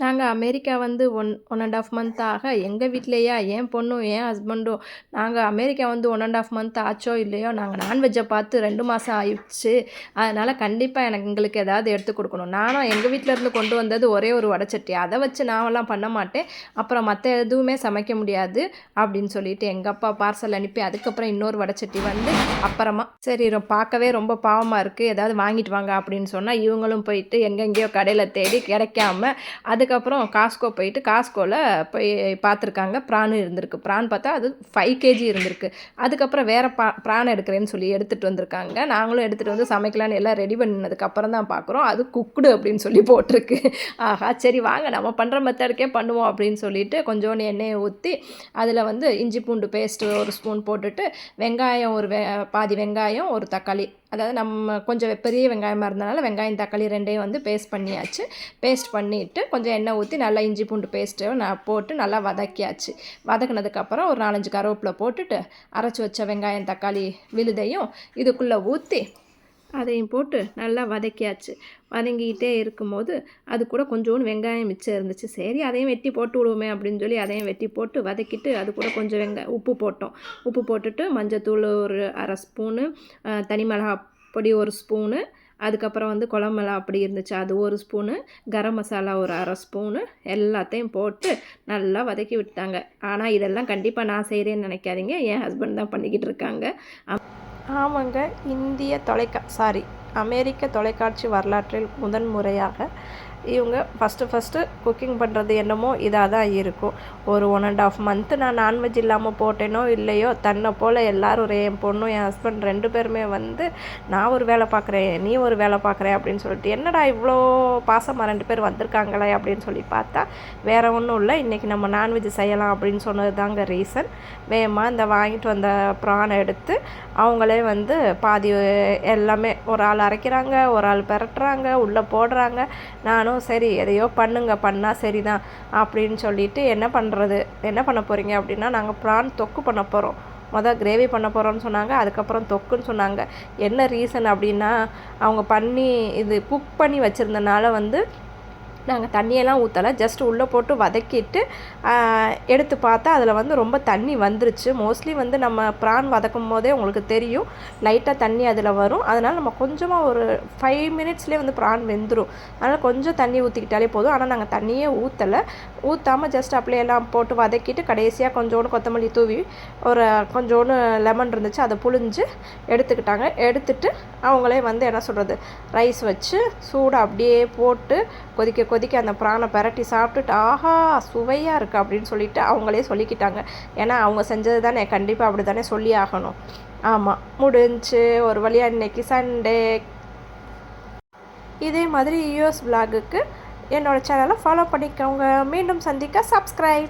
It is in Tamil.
நாங்கள் அமெரிக்கா வந்து one one and half month ஆக எங்கள் வீட்லேயா என் பொண்ணும் என் ஹஸ்பண்டும் நாங்கள் அமெரிக்கா வந்து ஒன் அண்ட் ஆஃப் மந்த் ஆச்சோ இல்லையோ நாங்கள் நான்வெஜ்ஜை பார்த்து ரெண்டு மாதம் ஆயிடுச்சு. அதனால் கண்டிப்பாக எனக்கு எங்களுக்கு ஏதாவது எடுத்து கொடுக்கணும். நானும் எங்கள் வீட்டில் இருந்து கொண்டு வந்தது ஒரே ஒரு வடைச்சட்டி அதை வச்சு நான்லாம் பண்ண மாட்டேன். அப்புறம் மற்ற எதுவுமே சமைக்க முடியாது அப்படின்னு சொல்லிட்டு எங்கள் அப்பா பார்சல் அனுப்பி அதுக்கப்புறம் இன்னொரு வடச்சட்டி வந்து அப்புறமா சரி பார்க்கவே ரொம்ப பாவமாக இருக்குது ஏதாவது வாங்கிட்டு வாங்க. அப்படின்னு சொன்னால் இவங்களும் போயிட்டு எங்கெங்கேயோ கடையில் தேடி கிடைக்காம அதுக்கப்புறம் காஸ்கோ போயிட்டு காஸ்கோவில் போய் பார்த்துருக்காங்க ப்ரான் இருந்திருக்கு. ப்ரான் பார்த்தா அது ஃபைவ் கேஜி இருந்திருக்கு. அதுக்கப்புறம் வேறு பா ப்ரான் எடுக்கிறேன்னு சொல்லி எடுத்துகிட்டு வந்திருக்காங்க. நாங்களும் எடுத்துகிட்டு வந்து சமைக்கலான்னு எல்லாம் ரெடி பண்ணதுக்கப்புறம் தான் பார்க்குறோம் அது குக்குடு அப்படின்னு சொல்லி போட்டிருக்கு. ஆஹா சரி வாங்க நம்ம பண்ணுற மெத்தடுக்கே பண்ணுவோம் அப்படின்னு சொல்லிட்டு கொஞ்சோண்டு எண்ணெயை ஊற்றி அதில் வந்து இஞ்சி பூண்டு பேஸ்ட்டு ஒரு ஸ்பூன் போட்டுட்டு வெங்காயம் ஒரு வெ பாதி வெங்காயம் ஒரு தக்காளி அதாவது நம்ம கொஞ்சம் பெரிய வெங்காயமாக இருந்தனால வெங்காயம் தக்காளி ரெண்டையும் வந்து பேஸ்ட் பண்ணியாச்சு. பேஸ்ட் பண்ணிவிட்டு கொஞ்சம் எண்ணெய் ஊற்றி நல்லா இஞ்சி பூண்டு பேஸ்ட்டு நான் போட்டு நல்லா வதக்கியாச்சு. வதக்குனதுக்கப்புறம் ஒரு நாலஞ்சு கருவேப்பிலை போட்டுட்டு அரைச்சி வச்ச வெங்காயம் தக்காளி விழுதையும் இதுக்குள்ளே ஊற்றி அதையும் போட்டு நல்லா வதக்கியாச்சு. வதங்கிக்கிட்டே இருக்கும்போது அது கூட கொஞ்சோண்டு வெங்காயம் மிச்சம் இருந்துச்சு. சரி அதையும் வெட்டி போட்டு விடுவோமே அப்படின்னு சொல்லி அதையும் வெட்டி போட்டு வதக்கிட்டு அது கூட கொஞ்சம் வெங்காயம் உப்பு போட்டோம். உப்பு போட்டுட்டு மஞ்சத்தூள் ஒரு அரை ஸ்பூனு தனி மிளகா பொடி ஒரு ஸ்பூனு அதுக்கப்புறம் வந்து குழம்பெல்லாம் அப்படி இருந்துச்சு. அது ஒரு ஸ்பூனு கரம் மசாலா ஒரு அரை ஸ்பூனு எல்லாத்தையும் போட்டு நல்லா வதக்கி விட்டாங்க. ஆனால் இதெல்லாம் கண்டிப்பாக நான் செய்கிறேன்னு நினைக்காதீங்க. என் ஹஸ்பண்ட் தான் பண்ணிக்கிட்டு இருக்காங்க. ஆமாங்க இந்திய தொலைக்கா சாரி அமெரிக்க தொலைக்காட்சி வரலாற்றில் முதன் முறையாக இவங்க ஃபஸ்ட்டு ஃபஸ்ட்டு குக்கிங் பண்ணுறது என்னமோ இதாக தான் இருக்கும். ஒரு ஒன் அண்ட் ஆஃப் மந்த்து நான் நான்வெஜ் இல்லாமல் போட்டேனோ இல்லையோ தன்னை போல் எல்லோரும் ஒரு என் பொண்ணும் என் ஹஸ்பண்ட் ரெண்டு பேருமே வந்து நான் ஒரு வேலை பார்க்குறேன் நீ ஒரு வேலை பார்க்குறேன் அப்படின்னு சொல்லிட்டு என்னடா இவ்வளோ பாசமாக ரெண்டு பேர் வந்திருக்காங்களே? அப்படின்னு சொல்லி பார்த்தா வேறு ஒன்றும் இல்லை இன்றைக்கி நம்ம நான்வெஜ் செய்யலாம் அப்படின்னு சொன்னது தாங்க ரீசன் வேகமாக இந்த வாங்கிட்டு வந்த ப்ரானை எடுத்து அவங்களே வந்து பாதி எல்லாமே ஒரு ஆள் அரைக்கிறாங்க ஒரு ஆள் பெரட்டுறாங்க உள்ளே போடுறாங்க. நானும் சரி எதையோ பண்ணுங்க பண்ணால் சரிதான் அப்படின்னு சொல்லிட்டு என்ன பண்ணுறது என்ன பண்ண போகிறீங்க அப்படின்னா நாங்கள் ப்ரான் தொக்கு பண்ண போகிறோம் மொதல் கிரேவி பண்ண போகிறோம்னு சொன்னாங்க அதுக்கப்புறம் தொக்குன்னு சொன்னாங்க. என்ன ரீசன் அப்படின்னா அவங்க பண்ணி இது குக் பண்ணி வச்சுருந்தனால வந்து நாங்கள் தண்ணியெல்லாம் ஊற்றலை ஜஸ்ட் உள்ளே போட்டு வதக்கிட்டு எடுத்து பார்த்தா அதில் வந்து ரொம்ப தண்ணி வந்துருச்சு. மோஸ்ட்லி வந்து நம்ம ப்ரான் வதக்கும் போதே உங்களுக்கு தெரியும். லைட்டாக தண்ணி அதில் வரும். அதனால் நம்ம கொஞ்சமாக ஒரு ஃபைவ் மினிட்ஸ்லேயே வந்து ப்ரான் வெந்துடும் அதனால் கொஞ்சம் தண்ணி ஊற்றிக்கிட்டாலே போதும். ஆனால் நாங்கள் தண்ணியே ஊற்றலை ஊற்றாமல் ஜஸ்ட் அப்படியே எல்லாம் போட்டு வதக்கிட்டு கடைசியாக கொஞ்சோண்டு கொத்தமல்லி தூவி ஒரு கொஞ்சோண்டு லெமன் இருந்துச்சு அதை புழிஞ்சு எடுத்துக்கிட்டாங்க. எடுத்துட்டு அவங்களே வந்து என்ன சொல்கிறது ரைஸ் வச்சு சூடாக அப்படியே போட்டு கொதிக்க கொதிக்க அந்த பிராணை பரட்டி சாப்பிட்டுட்டு ஆஹா சுவையாக இருக்குது அப்படின்னு சொல்லிட்டு அவங்களே சொல்லிக்கிட்டாங்க. ஏன்னா அவங்க செஞ்சது தானே. கண்டிப்பாக அப்படி தானே சொல்லி ஆகணும். ஆமாம் முடிஞ்சு. ஒரு வழியாக இன்னைக்கு சண்டே இதே மாதிரி யூஎஸ் பிளாகுக்கு என்னோடய என்னோட சேனலை ஃபாலோ பண்ணிக்கோங்க. மீண்டும் சந்திக்க சப்ஸ்கிரைப்